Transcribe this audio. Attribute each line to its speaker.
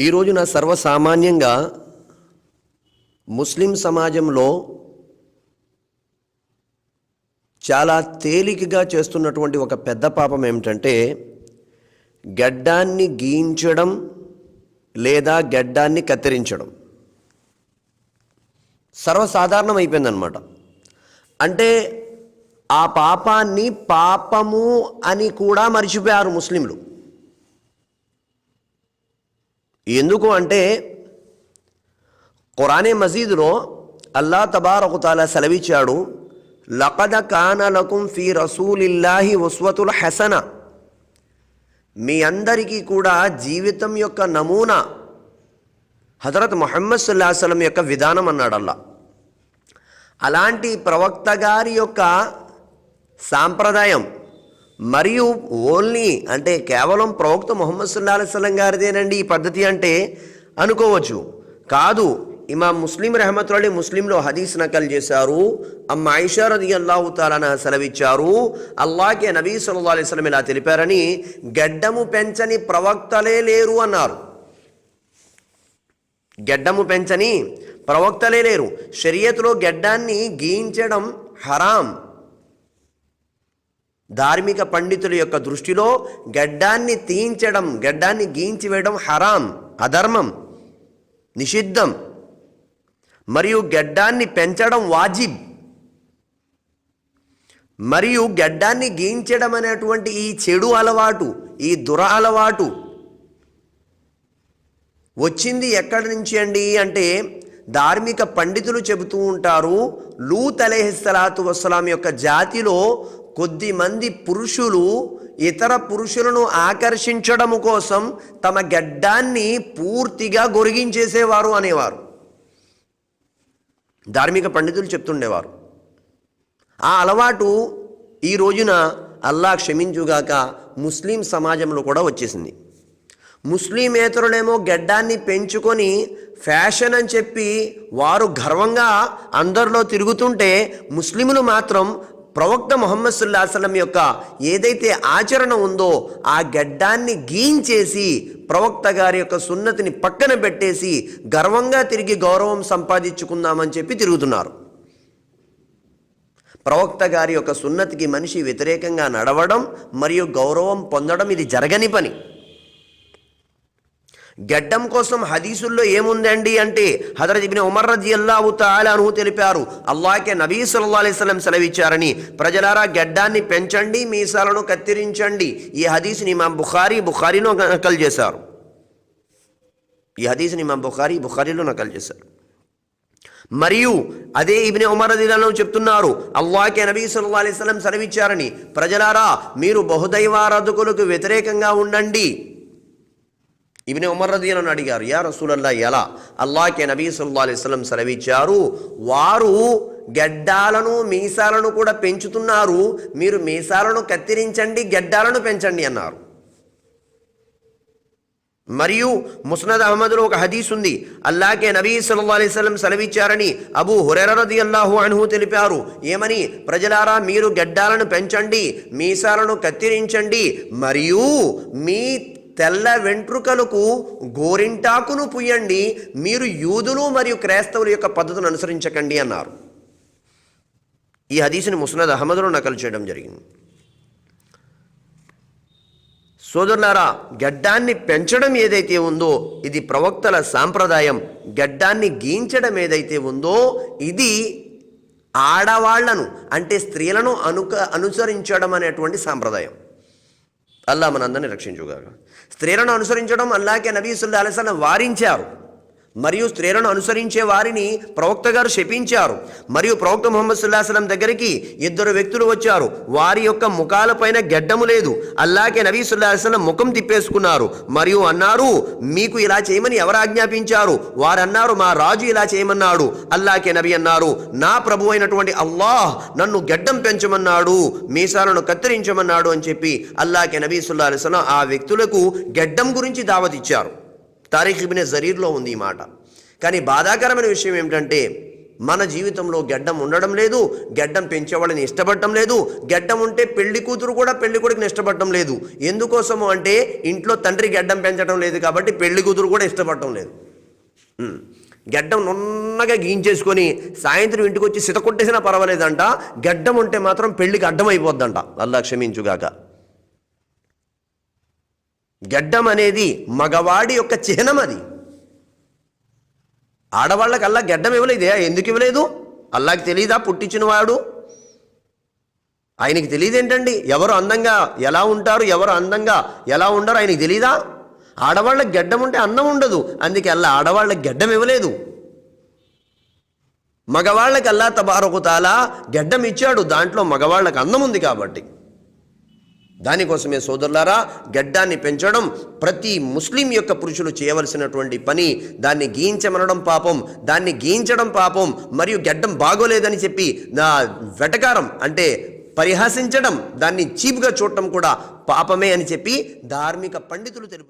Speaker 1: ఈ రోజున సర్వసామాన్యంగా ముస్లిం సమాజంలో చాలా తేలికగా చేస్తున్నటువంటి ఒక పెద్ద పాపం ఏమిటంటే గడ్డాన్ని గీయించడం లేదా గడ్డాన్ని కత్తిరించడం. సర్వసాధారణం అయిపోయిందనమాట అంటే ఆ పాపాన్ని పాపము అని కూడా మర్చిపోయారు ముస్లింలు. ఎందుకు అంటే ఖురానే మజీద్లో అల్లా తబారకుతాల సెలవిచ్చాడు లకద కానలకుం ఫీ రసూలిల్లాహి ఉస్వతుల్ హసన. మీ అందరికీ కూడా జీవితం యొక్క నమూనా హజరత్ మొహమ్మద్ సుల్లాహసలం యొక్క విధానం అన్నాడు అల్లా. అలాంటి ప్రవక్త గారి యొక్క సాంప్రదాయం మరియు ఓన్లీ అంటే కేవలం ప్రవక్త మొహమ్మద్ సుల్లా అలైస్లం గారిదేనండి ఈ పద్ధతి అంటే అనుకోవచ్చు. కాదు ఇమాం ముస్లిం రహమతుల్లి ముస్లింలో హదీస్ నకల్ చేశారు. అమ్మ ఐషా రది అల్లాహు సెలవిచ్చారు. అల్లాకే నబీ సల్లా అలైస్లం ఇలా తెలిపారని గడ్డము పెంచని ప్రవక్తలే లేరు అన్నారు. గడ్డము పెంచని ప్రవక్తలే లేరు. షరియత్లో గడ్డాన్ని గీయించడం హరాం. ధార్మిక పండితుల యొక్క దృష్టిలో గడ్డాన్ని తీయించడం గడ్డాన్ని గీయించి వేయడం హరాం అధర్మం నిషిద్ధం. మరియు గడ్డాన్ని పెంచడం వాజిబ్. మరియు గడ్డాన్ని గీయించడం అనేటువంటి ఈ చెడు అలవాటు ఈ దుర అలవాటు. వచ్చింది ఎక్కడి నుంచి అండి అంటే ధార్మిక పండితులు చెబుతూ ఉంటారు లూత్ అలేహిస్సలాతు వస్సలాం యొక్క జాతిలో కొద్దిమంది పురుషులు ఇతర పురుషులను ఆకర్షించడము కోసం తమ గడ్డాన్ని పూర్తిగా గొరిగించేసేవారు అనేవారు. ధార్మిక పండితులు చెప్తుండేవారు. ఆ అలవాటు ఈ రోజున అల్లా క్షమించుగాక ముస్లిం సమాజంలో కూడా వచ్చేసింది. ముస్లిమేతరులేమో గడ్డాన్ని పెంచుకొని ఫ్యాషన్ అని చెప్పి వారు గర్వంగా అందరిలో తిరుగుతుంటే ముస్లిములు మాత్రం ప్రవక్త మొహమ్మద్ సుల్లాహసలం యొక్క ఏదైతే ఆచరణ ఉందో ఆ గడ్డాన్ని గీంచేసి ప్రవక్త గారి యొక్క సున్నతిని పక్కన పెట్టేసి గర్వంగా తిరిగి గౌరవం సంపాదించుకుందామని చెప్పి తిరుగుతున్నారు. ప్రవక్త గారి యొక్క సున్నతికి మనిషి వ్యతిరేకంగా నడవడం మరియు గౌరవం పొందడం ఇది జరగని పని. గడ్డం కోసం హదీసుల్లో ఏముందండి అంటే హజరత్ ఇబిన్ ఉమర్ రజీ అల్లాహు తాలాను తెలిపారు అల్లాహకే నబీ సల్లా అలైస్లం సెలవిచ్చారని ప్రజలారా గడ్డాన్ని పెంచండి మీసాలను కత్తిరించండి. ఈ హదీసుని మా బుఖారీ బుఖారీలో నకలు చేశారు. ఈ హదీసుని మా బుఖారీ బుఖారీలో నకలు చేశారు. మరియు అదే ఇబ్ని ఉమర్ రదిలలో చెప్తున్నారు అల్లాకే నబీ సల్లా అలైస్లం సెలవిచ్చారని ప్రజలారా మీరు బహుదైవారాధకులకు వ్యతిరేకంగా ఉండండి. ఇబిని ఉమర్ రదీలను అడిగారు యా రసూలల్లా ఎలా? అల్లాకే నబీ సల్లా అలైస్లం సెలవిచ్చారు వారు గడ్డాలను మీసాలను కూడా పెంచుతున్నారు మీరు మీసాలను కత్తిరించండి గడ్డాలను పెంచండి అన్నారు. మరియు ముస్నద్ అహ్మద్లో ఒక హదీస్ ఉంది అల్లాకే నబీ సల్లా అలైస్లం సెలవిచ్చారని అబూ హురెరది అల్లాహు అన్హు తెలిపారు ఏమని? ప్రజలారా మీరు గడ్డాలను పెంచండి మీసాలను కత్తిరించండి మరియు మీ తెల్ల వెంట్రుకలకు గోరింటాకును పుయ్యండి మీరు యూదులు మరియు క్రైస్తవుల యొక్క పద్ధతులను అనుసరించకండి అన్నారు. ఈ హదీసుని ముస్నద్ అహ్మద్లో నకలు చేయడం జరిగింది. సోదరులారా గడ్డాన్ని పెంచడం ఏదైతే ఉందో ఇది ప్రవక్తల సాంప్రదాయం. గడ్డాన్ని గీంచడం ఏదైతే ఉందో ఇది ఆడవాళ్ళను అంటే స్త్రీలను అనుక అనుసరించడం అనేటువంటి సాంప్రదాయం. అల్లా మనందరినీ రక్షించుగాక. స్త్రీలను అనుసరించడం అల్లాకే నబీ సుల్లా అలసన వారించారు. మరియు స్త్రీలను అనుసరించే వారిని ప్రవక్త గారు శపించారు. మరియు ప్రవక్త ముహమ్మద్ సుల్లాహసలం దగ్గరికి ఇద్దరు వ్యక్తులు వచ్చారు. వారి యొక్క ముఖాలపైన గెడ్డము లేదు. అల్లాకే నబీ సుల్లాహసలం ముఖం తిప్పేసుకున్నారు. మరియు అన్నారు మీకు ఇలా చేయమని ఎవరు ఆజ్ఞాపించారు? వారు అన్నారు మా రాజు ఇలా చేయమన్నాడు. అల్లాకే నబీ అన్నారు నా ప్రభు అయినటువంటి అల్లాహ్ నన్ను గెడ్డం పెంచమన్నాడు మీసాలను కత్తిరించమన్నాడు అని చెప్పి అల్లాకే నబీ సుల్లా ఆ వ్యక్తులకు గెడ్డం గురించి దావతిచ్చారు తారీఖ్ ఇబినే జరీర్లో ఉంది ఈ మాట. కానీ బాధాకరమైన విషయం ఏమిటంటే మన జీవితంలో గెడ్డం ఉండడం లేదు గెడ్డం పెంచేవాళ్ళని ఇష్టపడటం లేదు గెడ్డం ఉంటే పెళ్ళి కూతురు కూడా పెళ్ళి కొడుకుని ఇష్టపడటం లేదు. ఎందుకోసము అంటే ఇంట్లో తండ్రి గెడ్డం పెంచడం లేదు కాబట్టి పెళ్ళి కూతురు కూడా ఇష్టపడటం లేదు. గెడ్డం గడ్డం నున్నగా గీంచేసుకొని సాయంత్రం ఇంటికి వచ్చి సిత కొట్టేసినా పర్వాలేదంట గడ్డం ఉంటే మాత్రం పెళ్ళికి అడ్డం అయిపోద్దంట అల్లా క్షమించుగాక. గడ్డం అనేది మగవాడి యొక్క చిహ్నం అది. ఆడవాళ్ళకి అల్లా గడ్డం ఇవ్వలేదే ఎందుకు ఇవ్వలేదు? అల్లాకి తెలియదా పుట్టించిన వాడు ఆయనకి తెలియదేంటండి ఎవరు అందంగా ఎలా ఉంటారు? ఎవరు అందంగా ఎలా ఉండరు? ఆయనకి తెలీదా? ఆడవాళ్ళకి గడ్డం ఉంటే అందం ఉండదు. అందుకే అల్లా ఆడవాళ్ళకి గడ్డం ఇవ్వలేదు. మగవాళ్ళకి అల్లా తబారకుతాలా గడ్డం ఇచ్చాడు. దాంట్లో మగవాళ్ళకి అందం ఉంది కాబట్టి. దానికోసమే సోదరులారా గడ్డాన్ని పెంచడం ప్రతి ముస్లిం యొక్క పురుషులు చేయవలసినటువంటి పని. దాన్ని గీయించమనడం పాపం దాన్ని గీయించడం పాపం మరియు గడ్డం బాగోలేదని చెప్పి నా వెటకారం అంటే పరిహాసించడం దాన్ని చీప్గా చూడటం కూడా పాపమే అని చెప్పి ధార్మిక పండితులు తెలుపు